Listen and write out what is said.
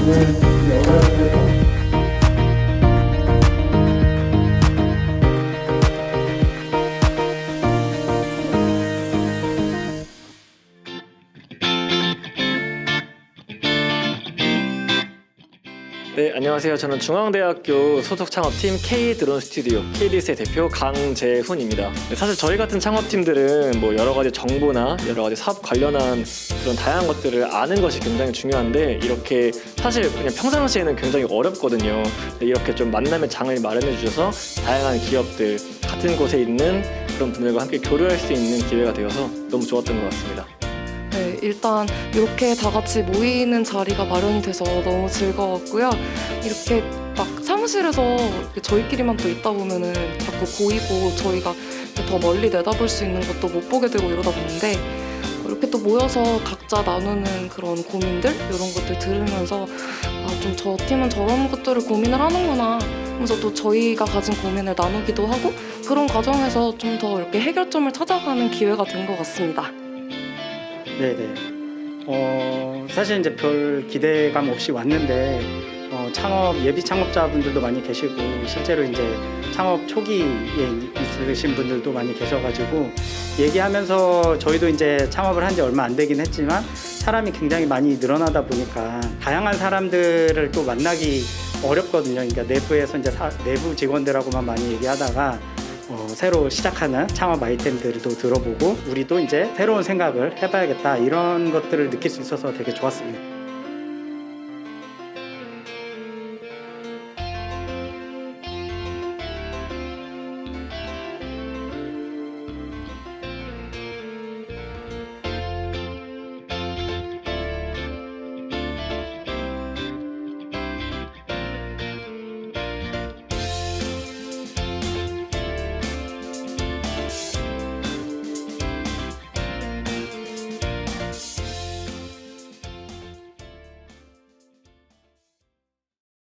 없는 네, 안녕하세요. 저는 중앙대학교 소속 창업팀 K 드론 스튜디오 KDS의 대표 강재훈입니다. 네, 사실 저희 같은 창업팀들은 뭐 여러 가지 정보나 여러 가지 사업 관련한 그런 다양한 것들을 아는 것이 굉장히 중요한데 이렇게 사실 그냥 평상시에는 굉장히 어렵거든요. 근데 이렇게 좀 만남의 장을 마련해 주셔서 다양한 기업들 같은 곳에 있는 그런 분들과 함께 교류할 수 있는 기회가 되어서 너무 좋았던 것 같습니다. 네, 일단 이렇게 다 같이 모이는 자리가 마련이 돼서 너무 즐거웠고요. 이렇게 막 사무실에서 이렇게 저희끼리만 또 있다 보면은 자꾸 보이고 저희가 더 멀리 내다볼 수 있는 것도 못 보게 되고 이러다 보는데 이렇게 또 모여서 각자 나누는 그런 고민들 이런 것들 들으면서 아, 좀 저 팀은 저런 것들을 고민을 하는구나 하면서 또 저희가 가진 고민을 나누기도 하고 그런 과정에서 좀 더 이렇게 해결점을 찾아가는 기회가 된 것 같습니다. 네네. 어, 사실 이제 별 기대감 없이 왔는데 어, 창업 예비 창업자분들도 많이 계시고 실제로 이제 창업 초기에 있으신 분들도 많이 계셔가지고 얘기하면서 저희도 이제 창업을 한 지 얼마 안 되긴 했지만 사람이 굉장히 많이 늘어나다 보니까 다양한 사람들을 또 만나기 어렵거든요. 그러니까 내부에서 이제 사- 내부 직원들하고만 많이 얘기하다가 어, 새로 시작하는 창업 아이템들도 들어보고 우리도 이제 새로운 생각을 해봐야겠다 이런 것들을 느낄 수 있어서 되게 좋았습니다.